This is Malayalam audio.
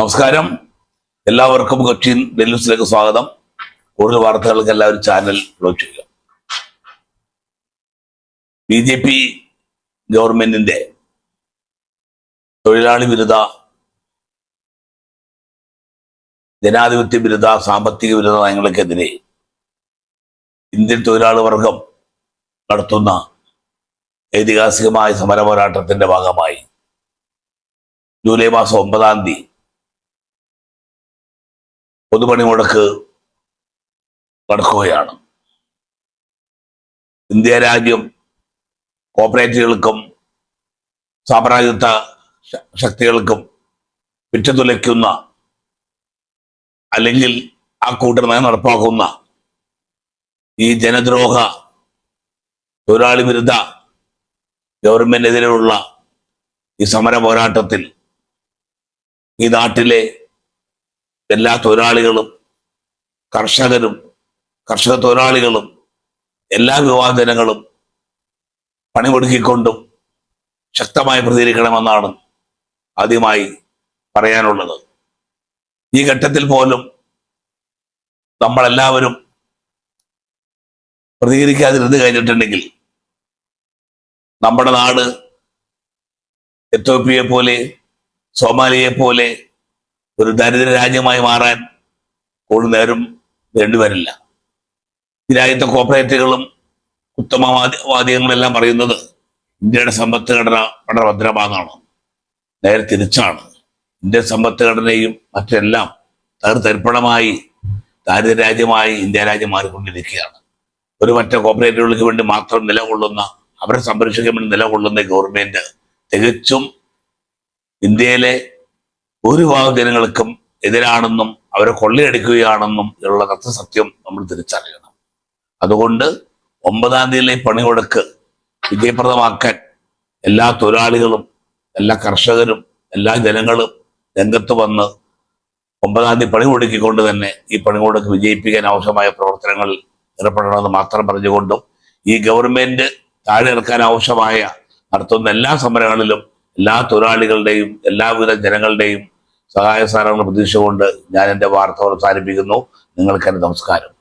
നമസ്കാരം. എല്ലാവർക്കും കൊച്ചിൻ ഡെലിവസിലേക്ക് സ്വാഗതം. കൂടുതൽ വാർത്തകൾക്ക് എല്ലാവരും ചാനൽ ഫോളോ ചെയ്യുക. ബി ജെ പി ഗവൺമെന്റിന്റെ തൊഴിലാളി വിരുദ്ധ ജനാധിപത്യ വിരുദ്ധ സാമ്പത്തിക വിരുദ്ധ നയങ്ങൾക്കെതിരെ ഇന്ത്യൻ തൊഴിലാളി വർഗം നടത്തുന്ന ഐതിഹാസികമായ സമര പോരാട്ടത്തിന്റെ ഭാഗമായി ജൂലൈ മാസം ഒമ്പതാം തീയതി പൊതുപണി മുടക്ക് നടക്കുകയാണ്. ഇന്ത്യ രാജ്യം കോപ്പറേറ്റീവുകൾക്കും സാമ്രാജ്യത്വ ശക്തികൾക്കും വിറ്റുതുലയ്ക്കുന്ന അല്ലെങ്കിൽ ആ കൂട്ടർ നടപ്പാക്കുന്ന ഈ ജനദ്രോഹ തൊഴിലാളി വിരുദ്ധ ഗവൺമെന്റിനെതിരെയുള്ള ഈ സമര പോരാട്ടത്തിൽ ഈ നാട്ടിലെ എല്ലാ തൊഴിലാളികളും കർഷകരും കർഷക തൊഴിലാളികളും എല്ലാ വിവാഹജനങ്ങളും പണിമുടുക്കിക്കൊണ്ടും ശക്തമായി പ്രതികരിക്കണമെന്നാണ് ആദ്യമായി പറയാനുള്ളത്. ഈ ഘട്ടത്തിൽ പോലും നമ്മളെല്ലാവരും പ്രതികരിക്കാതിരുന്ന് കഴിഞ്ഞിട്ടുണ്ടെങ്കിൽ നമ്മുടെ നാട് എത്യോപ്യയെ പോലെ സോമാലിയെ പോലെ ഒരു ദരിദ്ര രാജ്യമായി മാറാൻ കൂടുതൽ നേരം വേണ്ടിവരില്ല. ഈ രാജ്യത്തെ കോപ്പറേറ്റുകളും ഉത്തമവാദികളെല്ലാം പറയുന്നത് ഇന്ത്യയുടെ സമ്പത്ത് ഘടന വളരെ ഭദ്രമാണെന്നാണ്. നേരെ തിരിച്ചാണ്. ഇന്ത്യൻ സമ്പത്ത് ഘടനയും മറ്റെല്ലാം തകർത്തരിപ്പണമായി ദാരിദ്ര രാജ്യമായി ഇന്ത്യ രാജ്യം മാറിക്കൊണ്ടിരിക്കുകയാണ്. ഒരു മറ്റ കോപ്പറേറ്റീവുകൾക്ക് വേണ്ടി മാത്രം നിലകൊള്ളുന്ന അവരെ സംരക്ഷിക്കാൻ വേണ്ടി നിലകൊള്ളുന്ന ഗവൺമെന്റ് തികച്ചും ഇന്ത്യയിലെ ഭൂരിഭാഗം ജനങ്ങൾക്കും എതിരാണെന്നും അവരെ കൊള്ളയടിക്കുകയാണെന്നും ഉള്ള സത്യം നമ്മൾ തിരിച്ചറിയണം. അതുകൊണ്ട് ഒമ്പതാം തീയതിയിലെ പണിമുടക്ക് വിജയപ്രദമാക്കാൻ എല്ലാ തൊഴിലാളികളും എല്ലാ കർഷകരും എല്ലാ ജനങ്ങളും രംഗത്ത് വന്ന് ഒമ്പതാം തീയതി പണിമുടക്കിക്കൊണ്ട് തന്നെ ഈ പണിമുടക്ക് വിജയിപ്പിക്കാൻ ആവശ്യമായ പ്രവർത്തനങ്ങളിൽ ഏർപ്പെടണമെന്ന് മാത്രം പറഞ്ഞുകൊണ്ടും ഈ ഗവൺമെന്റ് താഴെ ഇറക്കാൻ ആവശ്യമായ നടത്തുന്ന എല്ലാ സമരങ്ങളിലും എല്ലാ തൊഴിലാളികളുടെയും എല്ലാവിധ ജനങ്ങളുടെയും സഹായ സ്ഥാനങ്ങൾ പ്രതീക്ഷ കൊണ്ട് ഞാൻ എന്റെ വാർത്ത അവസാനിപ്പിക്കുന്നു. നിങ്ങൾക്കെന്റെ നമസ്കാരം.